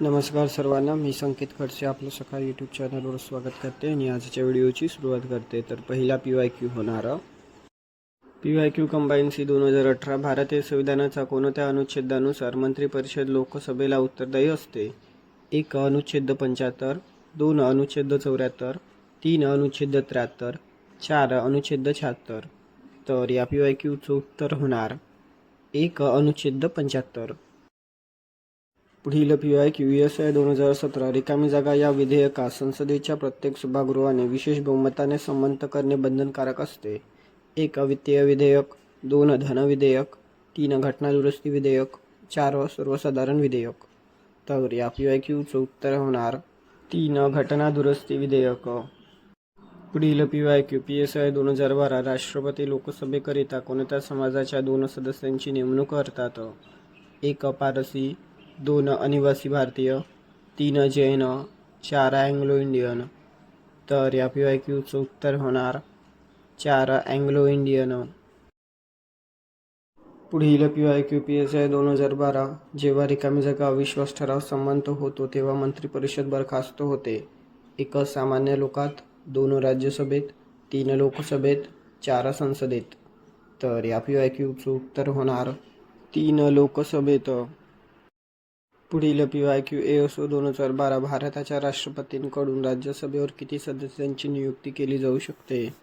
नमस्कार सर्वांना मी संकेत खडसे आपलं सकाळ यूट्यूब चॅनलवर स्वागत करते आणि आजच्या व्हिडिओची सुरुवात करते. तर पहिला पी वाय क्यू होणार. P Y Q combine C दोन हजार अठरा भारतीय संविधानाचा कोणत्या अनुच्छेदानुसार मंत्रिपरिषद लोकसभेला उत्तरदायी असते? एक अनुच्छेद पंच्याहत्तर दोन अनुच्छेद चौऱ्याहत्तर तीन अनुच्छेद त्र्याहत्तर चार अनुच्छेद शहात्तर. तर या पी वाय क्यूचं उत्तर होणार. एक अनुच्छेद पंच्याहत्तर. पुढील P I Q S I दोन हजार सतरा रिकामी जागा या विधेयकास संसदेच्या प्रत्येक सभागृहाने विशेष बहुमताने संमत करणे बंधनकारक असते. एक वित्तीय विधेयक दोन धन विधेयक तीन घटनादुरुस्ती विधेयक चार सर्वसाधारण विधेयक. तर या पी आय क्यूचं उत्तर होणार तीन घटना दुरुस्ती विधेयक. पुढील P Y Q P S I दोन हजार बारा राष्ट्रपती लोकसभेकरिता कोणत्या समाजाच्या दोन सदस्यांची नेमणूक करतात? एक पारसी दोन अनिवासी भारतीय तीन जैन चार अँग्लो इंडियन. तर या पी वाय क्यूचं उत्तर होणार चार अँग्लो इंडियन. पुढील P Y Q P S I दोन हजार बारा जेव्हा रिकामी जागा अविश्वास ठराव संमत होतो तेव्हा मंत्रिपरिषद बरखास्त होते. एक सामान्य लोकात दोन राज्यसभेत तीन लोकसभेत चार संसदेत. तर या पी वाय क्यूचं उत्तर होणार तीन लोकसभेत. पुढील पी वाय क्यू एसओ दोन हजार बारा भारताच्या राष्ट्रपतींकडून राज्यसभेवर किती सदस्यांची नियुक्ती केली जाऊ शकते?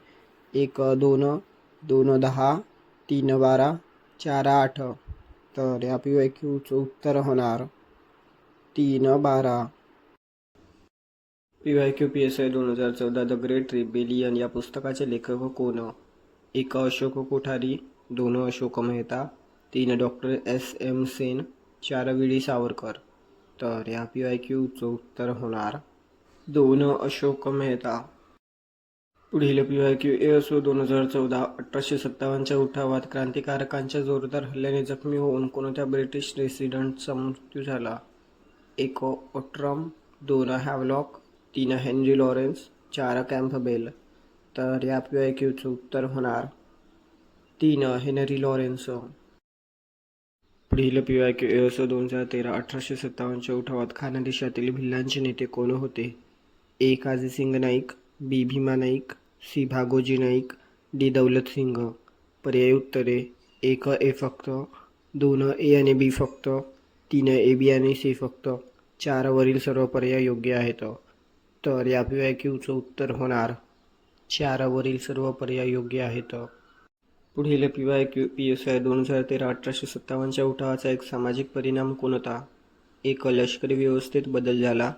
एक दोन दोन दहा तीन बारा चार आठ. तर या पी वाय क्यूचं उत्तर होणार तीन बारा. P Y Q P S I दोन हजार चौदा द ग्रेट रिबेलियन. या पुस्तकाचे लेखक कोण? एक अशोक कोठारी. दोन अशोक मेहता. तीन डॉक्टर एस एम सेन. चार विडी सावरकर. तर या पी आय क्यूचं उत्तर होणार दोन अशोक मेहता. पुढील पी आय क्यू ए असो दोन हजार चौदा अठराशे सत्तावन्नच्या उठावात क्रांतिकारकांच्या जोरदार हल्ल्याने जखमी होऊन कोणत्या ब्रिटिश रेसिडेंटचा मृत्यू झाला? एक ओट्रम दोन हॅवलॉक तीन हेनरी लॉरेन्स चार कॅम्पबेल तर या पी आय क्यूचं उत्तर होणार तीन हेनरी लॉरेन्स पुढील पी वाय क्यू एस दोन हजार तेरा अठराशे सत्तावन्नच्या उठावात खाना देशातील भिल्लांचे नेते कोण होते? A. Kazisingh Naik B. Bhima Naik C. Bhagoji Naik D. Daulat Singh पर्याय उत्तरे. एक ए. फक्त. दोन. ए आणि बी फक्त. तीन. ए बी आणि सी फक्त. चारवरील सर्व पर्याय योग्य आहेत. तर या पी वाय क्यूचं उत्तर होणार. चारवरील सर्व पर्याय योग्य आहेत. पुढील P Y Q P S I दोन हजार तेरा अठराशे सत्तावन्नच्या उठावाचा एक सामाजिक परिणाम कोणता एक लष्करी व्यवस्थेत बदल झाला.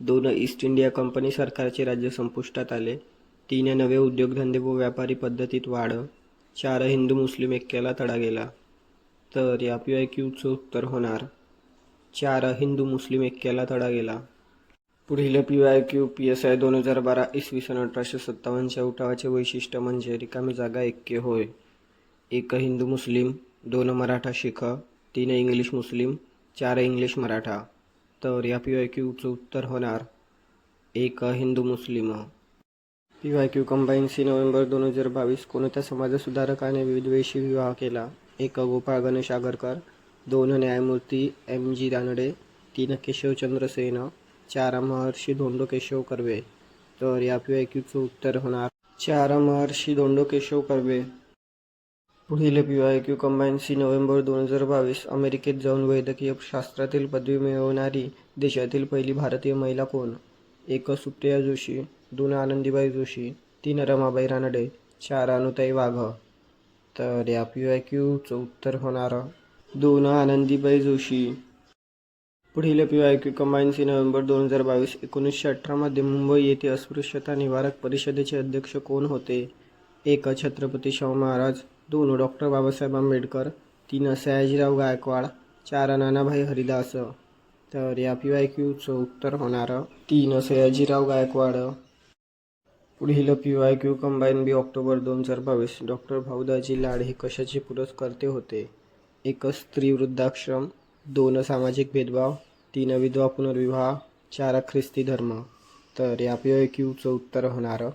दोन ईस्ट इंडिया कंपनी सरकारचे राज्य संपुष्टात आले. तीन नवे उद्योगधंदे व व्यापारी पद्धतीत वाढ. चार हिंदू मुस्लिम ऐक्याला तडा गेला. तर या पी वाय क्यूचं उत्तर होणार. चार हिंदू मुस्लिम ऐक्याला तडा गेला. पुढील P Y Q P S I दोन हजार बारा इसवी सन अठराशे सत्तावन्नच्या उठावाचे वैशिष्ट्य म्हणजे रिकामी जागा ऐक्य होय. एक हिंदू मुस्लिम दोन मराठा शिख तीन इंग्लिश मुस्लिम चार इंग्लिश मराठा. तर या पी वाय क्यूचं उत्तर होणार एक Hindu Muslim. P Y Q combine C November दोन हजार बावीस कोणत्या समाजसुधारकाने विविधवेशी विवाह केला? एक गोपाळ गणेश आगरकर दोन न्यायमूर्ती एम जी रानडे तीन केशवचंद्र सेन चार महर्षी धोंडो केशव कर्वे. तर या पी वाय क्यूचं उत्तर होणार चार महर्षी धोंडो केशव कर्वे. पुढील P Y Q combine C November दोन हजार बावीस अमेरिकेत जाऊन वैद्यकीय शास्त्रातील पदवी मिळवणारी देशातील पहिली भारतीय महिला कोण? एक सुप्रिया जोशी दोन आनंदीबाई जोशी तीन रमाबाई रानडे चार. अनुताई वाघ. तर या पी वाय क्यूचं उत्तर होणार दोन आनंदीबाई जोशी. पुढील P Y Q combine C November दोन हजार बावीस एकोणीसशे अठरामध्ये मुंबई येथे अस्पृश्यता निवारक परिषदेचे अध्यक्ष कोण होते? एक छत्रपती शाहू महाराज दोन डॉक्टर बाबासाहेब आंबेडकर तीन सयाजीराव गायकवाड चार नानाभाई हरिदास. तर या पी वाय क्यूचं उत्तर होणार तीन सयाजीराव गायकवाड. पुढील P Y Q combine B October दोन हजार बावीस. डॉक्टर भाऊदाजी लाड हे कशाचे पुरस्कर्ते होते? एक स्त्री वृद्धाश्रम दोन सामाजिक भेदभाव तीन विधवा पुनर्विवाह चार ख्रिस्ती धर्म. तर या पी वाय क्यूचं उत्तर होणार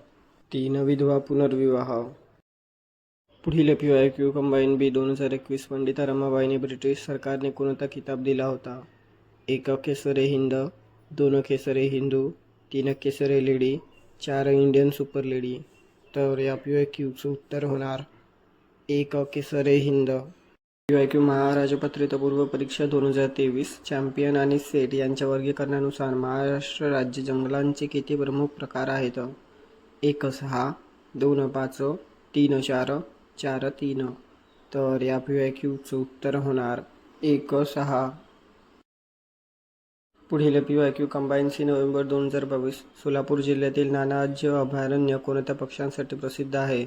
तीन विधवा पुनर्विवाह. पुढील P Y Q combine B दोन हजार एकवीस पंडिता रमाबाईने ब्रिटिश सरकारने कोणता किताब दिला होता? एक केसरे हिंद दोन केसरे हिंदू तीन केसरे लेडी चार इंडियन सुपर लेडी. तर या पी वाय क्यूचं उत्तर होणार एक केसरे हिंद. पी वाय क्यू महाराजपत्रित पूर्व परीक्षा दोन हजार तेवीस चॅम्पियन आणि सेट यांच्या वर्गीकरणानुसार महाराष्ट्र राज्य जंगलांचे किती प्रमुख प्रकार आहेत? एक सहा दोन पाच तीन चार चार तीन तर या पी वाय क्यूचं उत्तर होणार एक सहा. पुढील P Y Q combine C November दोन हजार बावीस. सोलापूर जिल्ह्यातील नानाज्य अभयारण्य कोणत्या पक्ष्यांसाठी प्रसिद्ध आहे?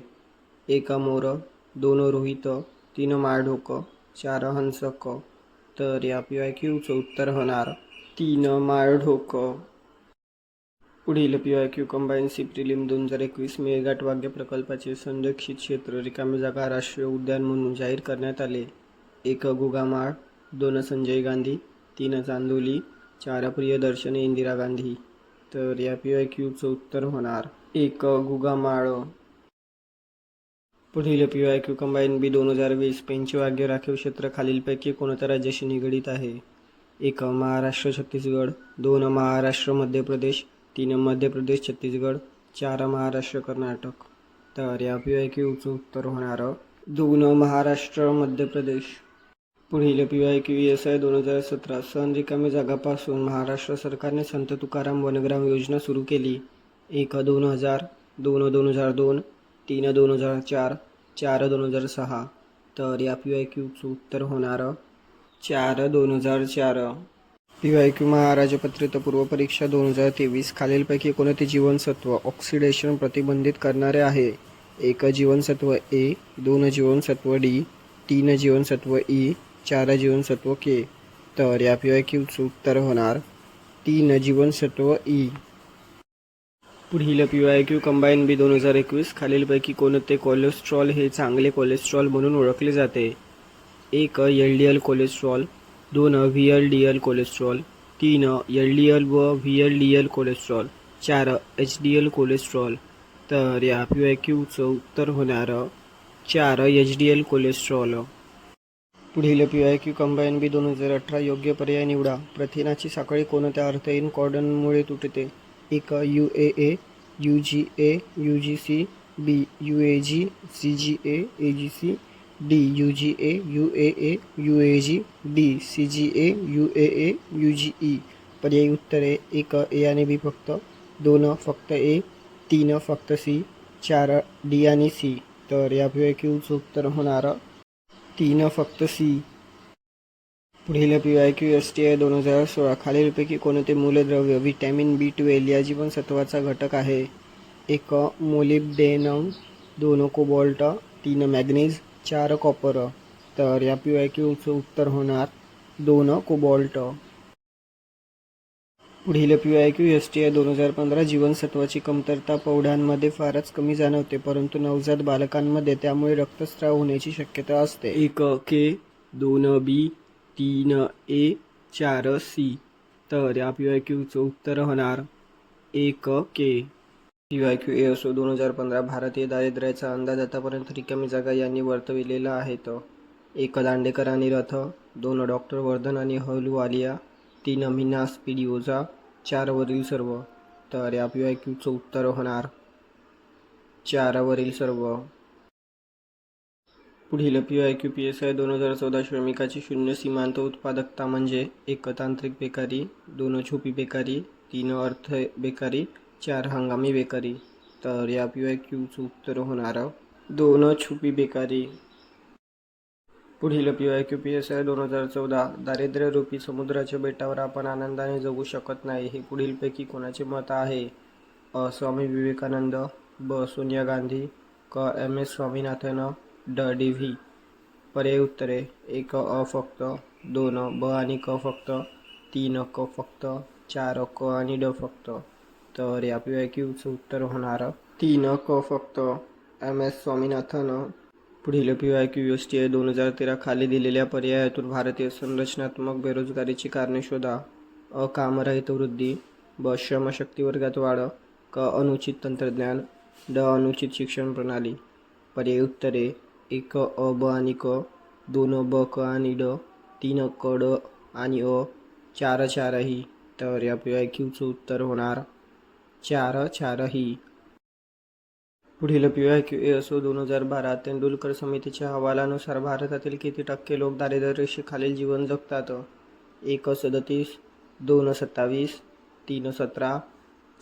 एक मोर दोन रोहित तीन माळढोक चार हंसक. तर या पी वाय क्यूचं उत्तर होणार तीन माळढोक पुढील P Y Q combine C prelim दोन हजार एकवीस मेळघाट वाघ्य प्रकल्पाचे संरक्षित क्षेत्र रिकामी जागा राष्ट्रीय उद्यान म्हणून जाहीर करण्यात आले. एक गुगामाळ दोन संजय गांधी तीन चांदोली चार प्रियदर्शनी इंदिरा गांधी. तर या पी वाय क्यूचं उत्तर होणार एक गुगामाळ. पुढील P Y Q combine B दोन हजार वीस पेंचे वाघ्य राखीव क्षेत्र खालीलपैकी कोणत्या राज्याशी निगडीत आहे? एक महाराष्ट्र छत्तीसगड दोन महाराष्ट्र मध्य प्रदेश तीन मध्य प्रदेश छत्तीसगड चार महाराष्ट्र कर्नाटक. तर या पी वाय उत्तर होणार दोन महाराष्ट्र मध्य प्रदेश. पुढील P Y Q S I दोन हजार सतरा सन रिकामी जागापासून महाराष्ट्र सरकारने संत तुकाराम वनग्राम योजना सुरू केली. एक दोन हजार दोन दोन हजार दोन तीन दोन हजार चार चार दोन हजार सहा. तर या पी वाय क्यूचं उत्तर होणार चार दोन हजार चार. पी वाय क्यू महाराजपत्रित पूर्वपरीक्षा दोन हजार तेवीस खालीलपैकी कोणते जीवनसत्व ऑक्सिडेशन प्रतिबंधित करणारे आहे? एक जीवनसत्व ए दोन जीवनसत्व डी तीन जीवनसत्व ई चार जीवनसत्व के. तर या पी वाय क्यूचं उत्तर होणार तीन जीवनसत्व ई. पुढील P Y Q combine B दोन हजार एकवीस खालीलपैकी कोणते कोलेस्ट्रॉल हे चांगले कोलेस्ट्रॉल म्हणून ओळखले जाते? एक एल डी एल कोलेस्ट्रॉल दोन V L D L cholesterol तीन एल डी एल व V L D L cholesterol चार एच डी एल कोलेस्ट्रॉल तर या पी वाय क्यूचं उत्तर होणार चार एच डी एल कोलेस्ट्रॉल पुढील P I Q combine B दोन हजार अठरा योग्य पर्याय निवडा. प्रथिनाची साखळी कोणत्या अर्थहीन कॉर्डनमुळे तुटते? एक U A A U G A U G C B U A G C G A A G C D U G A U A A U A G D C G A U A A U G E पर्यायी उत्तरे एक ए आणि बी फक्त. दोन फक्त ए तीन फक्त C चार डी आणि सी तर या पी उत्तर होणार तीन फक्त सी पुढील P Y Q S T I दोन हजार सोळा. खालीलपैकी कोणते मूलद्रव्य व्हिटॅमिन बी ट्वेल्व या जीवनसत्वाचा घटक आहे? एक मोलिब्डेनम. दोन कोबॉल्ट. तीन मॅग्नीज. चार कॉपर तर या पी वाय क्यूचं उत्तर होणार दोन कोबॉल्ट. पुढील P Y Q S T I दोन हजार पंधरा जीवनसत्वाची कमतरता प्रौढांमध्ये फारच कमी जाणवते परंतु नवजात बालकांमध्ये त्यामुळे रक्तस्राव होण्याची शक्यता असते. एक के दोन बी तीन ए चार सी तर या पी वाय क्यूचं उत्तर होणार एक K. P I Q A असो दोन हजार पंधरा भारतीय दारिद्र्याचा अंदाज आतापर्यंत रिकामी जागा यांनी वर्तविलेला आहेत एक दांडेकर आणि रथ दोन डॉक्टर वर्धन आणि हलुवालिया तीन अमिना स्पिडिओजा चारवरील सर्व. तर या पी वाय क्यूचं उत्तर होणार चारावरील सर्व. पुढील P I Q P S I दोन हजार चौदा श्रमिकाची शून्य सीमांत उत्पादकता म्हणजे एक तांत्रिक बेकारी दोन छुपी बेकारी तीन अर्थ बेकारी चार हंगामी बेकारी. तर या पी आय क्यूचं उत्तर होणार दोन छुपी बेकारी. पुढील P Y Q P S I दोन हजार चौदा. दारिद्र्यरूपी समुद्राच्या बेटावर आपण आनंदाने जगू शकत नाही हे पुढीलपैकी कोणाचे मत आहे? अ. स्वामी विवेकानंद ब. सोनिया गांधी क. एम. एस. स्वामीनाथन ड. डी. व्ही. पर्याय उत्तरे. एक अ फक्त दोन ब आणि क फक्त तीन क फक्त चार क आणि ड फक्त. तर या पी क्यूचं उत्तर होणार तीन क फक्त. M S Swaminathan. पुढील P Y Q S T I दोन हजार तेरा खाली दिलेल्या पर्यायातून भारतीय संरचनात्मक बेरोजगारीची कारणे शोधा. अ कामरहित वृद्धी. ब श्रमशक्ती वर्गात वाढ. क अनुचित तंत्रज्ञान. ड अनुचित शिक्षण प्रणाली. पर्याय उत्तरे. एक अ ब आणि क. दोन ब क आणि ड. तीन क ड आणि अ. चार चारही. तर या पी वाय क्यूचं उत्तर होणार. चार चारही पुढील पी आय क्यू ए असो दोन हजार बारा तेंडुलकर समितीच्या अहवालानुसार भारतातील किती टक्के लोक दारिद्र्यरेषेखालील जीवन जगतात? एक सदतीस दोन सत्तावीस तीन सतरा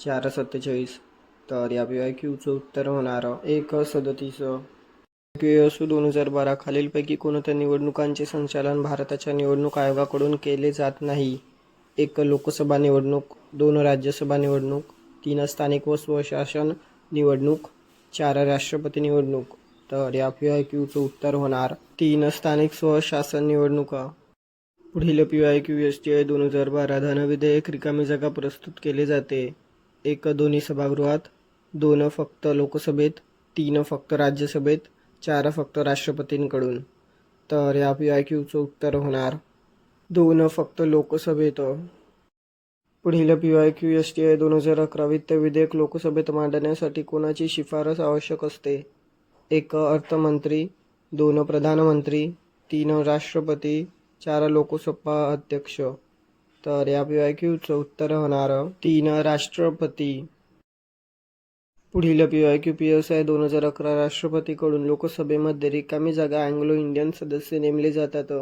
चार सत्तेचाळीस. तर या पी आय क्यूचं उत्तर होणार एक सदतीस. क्यू ए असो दोन हजार बारा खालीलपैकी कोणत्या निवडणुकांचे संचालन भारताच्या निवडणूक आयोगाकडून केले जात नाही? एक लोकसभा निवडणूक दोन राज्यसभा निवडणूक तीन स्थानिक व स्वशासन निवडणूक चार राष्ट्रपती निवडणूक तर या पी आय क्यूचं उत्तर होणार तीन स्थानिक स्वशासन निवडणुका. पुढील P I Q S T I दोन हजार बारा धनविधेयक रिकामी जागा प्रस्तुत केले जाते. एक दोन्ही सभागृहात दोन फक्त लोकसभेत तीन फक्त राज्यसभेत चार फक्त राष्ट्रपतींकडून. तर या पी आय क्यूचं उत्तर होणार दोन फक्त लोकसभेत. पुढील P Y Q S T I दोन हजार अकरा वित्त विधेयक लोकसभेत मांडण्यासाठी कोणाची शिफारस आवश्यक असते? एक अर्थमंत्री. दोन प्रधानमंत्री. तीन राष्ट्रपती. चार लोकसभा अध्यक्ष. तर या पी वाय क्यूचं उत्तर होणार तीन राष्ट्रपती. पुढील P Y Q P S I दोन हजार अकरा राष्ट्रपतीकडून लोकसभेमध्ये रिकामी जागा अँग्लो इंडियन सदस्य नेमले जातात.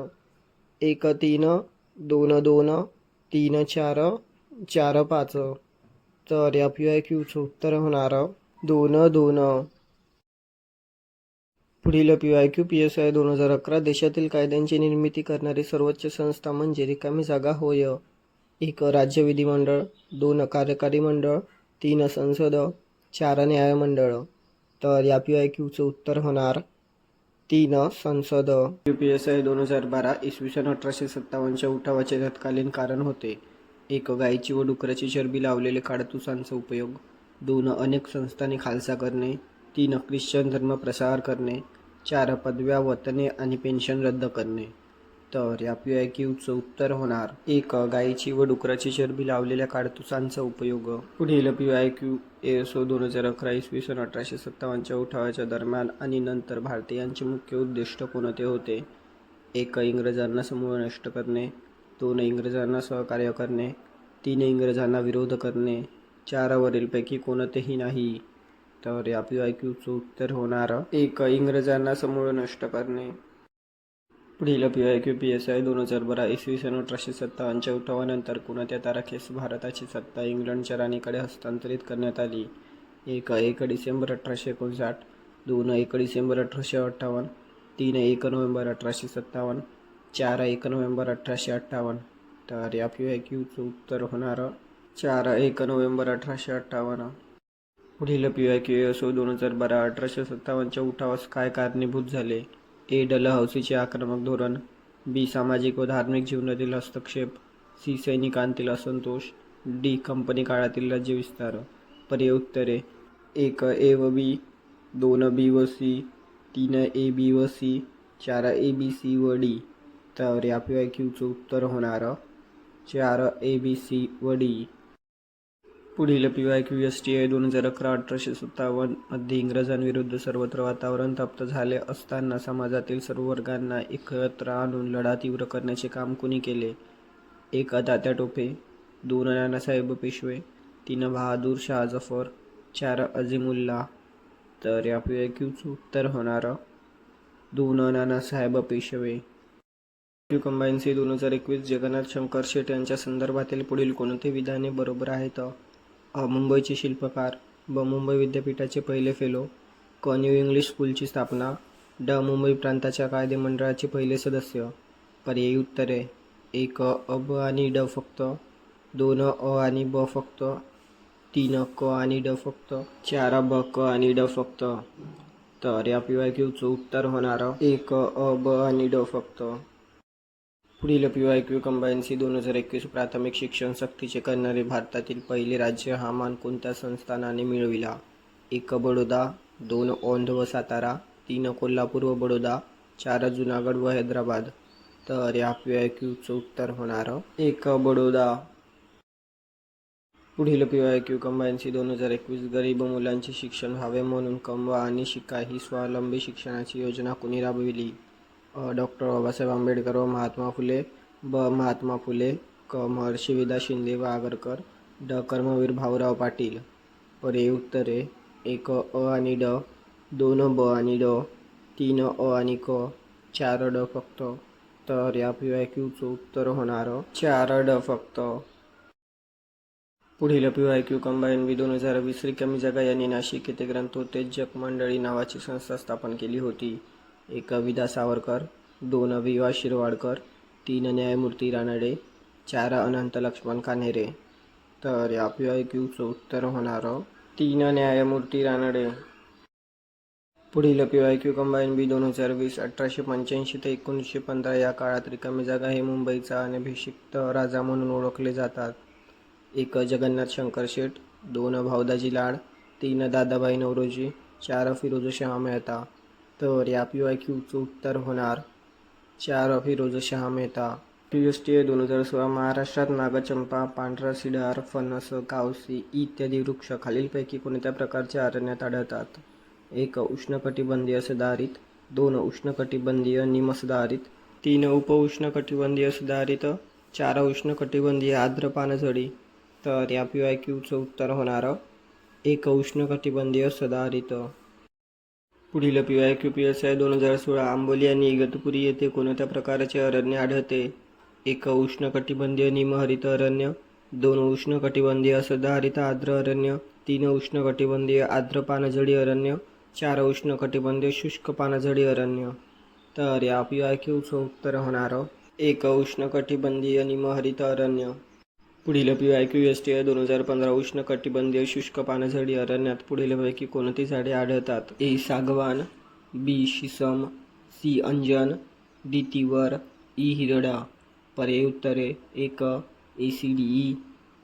एक तीन. दोन दोन. तीन चार. चार पाच तर या पी आय क्यूचं उत्तर होणार दोन दोन. पुढील P I Q P S I दोन हजार अकरा देशातील कायद्यांची निर्मिती करणारी सर्वोच्च संस्था म्हणजे रिकामी जागा होय. एक राज्य विधिमंडळ. दोन कार्यकारी मंडळ. तीन संसद. चार न्यायमंडळ. तर या पी आय क्यूचं उत्तर होणार. तीन संसद. यू पी एस आय दोन हजार बारा इसवी सन अठराशे सत्तावन्नच्या उठावाचे तत्कालीन कारण होते. एक गायीची व डुकराची चरबी लावलेले काडतुसांचा उपयोग. दोन अनेक संस्थांनी खालसा करणे. तीन ख्रिश्चन धर्म प्रसार करणे. चार पदव्या वतने आणि पेन्शन रद्द करणे. तर या पी आय क्यूचं उत्तर होणार. एक गायीची व डुकराची चरबी लावलेल्या काडतुसांचा उपयोग. पुढील पी आय क्यू एसओ दोन हजार अकरा इसवी सन अठराशे सत्तावन्नच्या उठावाच्या दरम्यान आणि नंतर भारतीयांचे मुख्य उद्दिष्ट कोणते होते? एक इंग्रजांना समूळ नष्ट करणे. दोन इंग्रजांना सहकार्य करणे तीन इंग्रजांना विरोध करणे चारावरीलपैकी कोणतेही नाही. तर या पी आय क्यूचं उत्तर होणार एक इंग्रजांना समूळ नष्ट करणे. पुढील P I Q P S I दोन हजार बारा इसवी सन अठराशे सत्तावन्नच्या उठावानंतर कोणत्या तारखेस भारताची सत्ता इंग्लंडच्या राणीकडे हस्तांतरित करण्यात आली? एक एक डिसेंबर अठराशे एकोणसाठ दोन एक डिसेंबर अठराशे अठ्ठावन्न तीन एक नोव्हेंबर अठराशे सत्तावन्न चार एक नोव्हेंबर अठराशे अठ्ठावन्न. तर या पी आय क्यूचं उत्तर होणार चार एक नोव्हेंबर अठराशे अठ्ठावन्न. पुढील पी आय क्यू असो दोन हजार बारा अठराशे सत्तावन्नच्या उठावास काय कारणीभूत झाले? ए. डलहौसीचे आक्रमक धोरण. बी. सामाजिक व धार्मिक जीवनातील हस्तक्षेप. सी. सैनिकांतील असंतोष. डी. कंपनी काळातील राज्य विस्तार. पर्याय उत्तरे. एक ए व बी दोन बी व सी तीन ए बी व सी चार ए बी सी व डी. तर या पी आय क्यूचं उत्तर होणार. चार ए बी सी व डी पुढील P Y Q S T I दोन हजार अकरा अठराशे सत्तावन्नमध्ये इंग्रजांविरुद्ध सर्वत्र वातावरण तप्त झाले असताना समाजातील सर्व वर्गांना एकत्र आणून लढा तीव्र करण्याचे काम कुणी केले? एक तात्या टोपे. दोन नानासाहेब पेशवे. तीन बहादूर शाह जफर. चार अझीमुल्ला. तर या पी वाय क्यूचं उत्तर होणार. दोन Nanasaheb Peshwe. U combine C दोन हजार एकवीस जगन्नाथ शंकर शेट यांच्या संदर्भातील पुढील कोणते विधाने बरोबर आहेत? अ. मुंबईचे शिल्पकार ब. मुंबई विद्यापीठाचे पहिले फेलो क. न्यू इंग्लिश स्कूलची स्थापना ड. मुंबई प्रांताच्या कायदेमंडळाचे पहिले सदस्य. पर्यायी उत्तरे. एक अ ब आणि ड फक्त. दोन अ आणि ब फक्त. तीन क आणि ड फक्त. चार ब क आणि ड फक्त. तर या पी वाय क्यूचं उत्तर होणार एक अ ब आणि ड फक्त. पुढील P Y Q combine C दोन हजार एकवीस प्राथमिक शिक्षण सक्तीचे करणारे भारतातील पहिले राज्य हा मान कोणत्या संस्थानाने मिळविला? एक बडोदा दोन औंध व सातारा तीन कोल्हापूर व बडोदा चार जुनागड व हैदराबाद. तर या पी वाय क्यूचं उत्तर होणार. एक बडोदा. पुढील P Y Q combine C दोन हजार एकवीस गरीब मुलांचे शिक्षण व्हावे म्हणून कमवा आणि शिका ही स्वावलंबी शिक्षणाची योजना कुणी राबविली? डॉक्टर बाबासाहेब आंबेडकर व महात्मा फुले ब महात्मा फुले क महर्षी विदा शिंदे व आगरकर ड कर्मवीर भाऊराव पाटील. पर्यायी उत्तरे एक अ आणि ड दोन ब आणि ड तीन अ आणि क चार ड फक्त. तर या पी वाय क्यूचं उत्तर होणार चार ड फक्त. पुढील P Y Q combine B दोन हजार वीस रिकामी जागा यांनी नाशिक येथे ग्रंथोत्तेजक मंडळी नावाची संस्था स्थापन केली होती. एक विदा सावरकर दोन विवा शिरवाडकर तीन न्यायमूर्ती रानडे चार अनंत लक्ष्मण कान्हेरे. तर या पी आय क्यूचं उत्तर होणार तीन न्यायमूर्ती रानडे. पुढील P Y Q combine B दोन हजार वीस अठराशे पंच्याऐंशी ते एकोणीसशे पंधरा या काळात रिकामी जागा हे मुंबईचा अनभिषिक्त राजा म्हणून ओळखले जातात. एक जगन्नाथ शंकर शेठ दोन भावदाजी लाड तीन दादाबाई नवरोजी चार फिरोजशहा मेहता. तर या पी वाय क्यूचं उत्तर होणार चार Pherozeshah Mehta. P S T A दोन हजार सोळा महाराष्ट्रात नागचंपा पांढरा सिडार फणस कावसी इत्यादी वृक्ष खालीलपैकी कोणत्या प्रकारच्या अरण्यात आढळतात? एक उष्णकटिबंधीय सुधारित दोन उष्णकटिबंधीय निमसदाहरित तीन उपउष्णकटिबंधीय सुधारित चार उष्णकटिबंधीय आर्द्र पानझडी. तर या पी वाय क्यूचं उत्तर होणार एक उष्णकटिबंधीय सदाहरित. पुढील P Y Q P S I दोन हजार सोळा आंबोली आणि इगतपुरी येथे कोणत्या प्रकारचे अरण्य आढळते? एक उष्णकटिबंधीय निमहरित अरण्य दोन उष्णकटिबंधीय सदाहरित आर्द्र अरण्य तीन उष्णकटिबंधीय आर्द्र पानझडी अरण्य चार उष्णकटिबंधीय शुष्क पानझडी अरण्य. तर या पी वाय क्यूचं उत्तर होणार. एक उष्णकटिबंधीय निमहरित अरण्य. पुढील P I Q S T I दोन हजार पंधरा उष्णकटिबंधीय शुष्क पानझडी अरण्यात पुढीलपैकी कोणती झाडे आढळतात? ए. सागवान बी. शिसम सी. अंजन डी. तिवर ई. हिरडा. पर्याय उत्तरे एक ए. सी. डी. ई.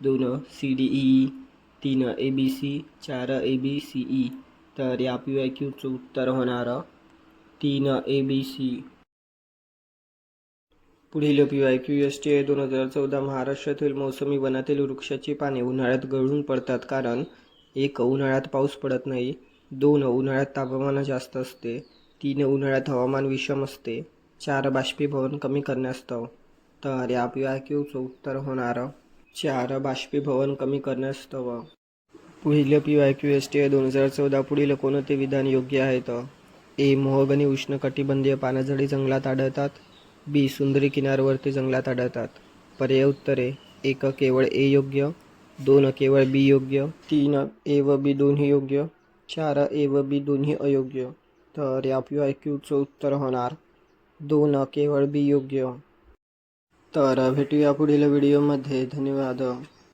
दोन सी. डी. ई. तीन ए. बी. सी. चार ए. बी. सी. ई. तर या पी वाय क्यूचं उत्तर होणार तीन ए. बी. सी. पुढील P Y Q S T A दोन हजार चौदा महाराष्ट्रातील मोसमी वनातील वृक्षाची पाने उन्हाळ्यात गळून पडतात कारण एक उन्हाळ्यात पाऊस पडत नाही दोन उन्हाळ्यात तापमान जास्त असते तीन उन्हाळ्यात हवामान विषम असते चार बाष्पीभवन कमी करण्यास्तव तर या पी वाय क्यूचं उत्तर होणार चार बाष्पीभवन कमी करण्यास्तव पुढील P Y Q S T A दोन हजार चौदा पुढील कोणते विधान योग्य आहेत ए. मोहगनी उष्णकटिबंधीय पानझडी जंगलात आढळतात. बी सुंदरी किनारवर्ती जंगलात आढळतात. पर्याय उत्तरे. एक केवळ ए योग्य दोन केवळ बी योग्य तीन ए व बी दोन्ही योग्य चार ए व बी दोन्ही अयोग्य. तर या पी आय क्यूचं उत्तर होणार दोन केवळ बी योग्य. तर भेटूया पुढील व्हिडिओमध्ये. धन्यवाद.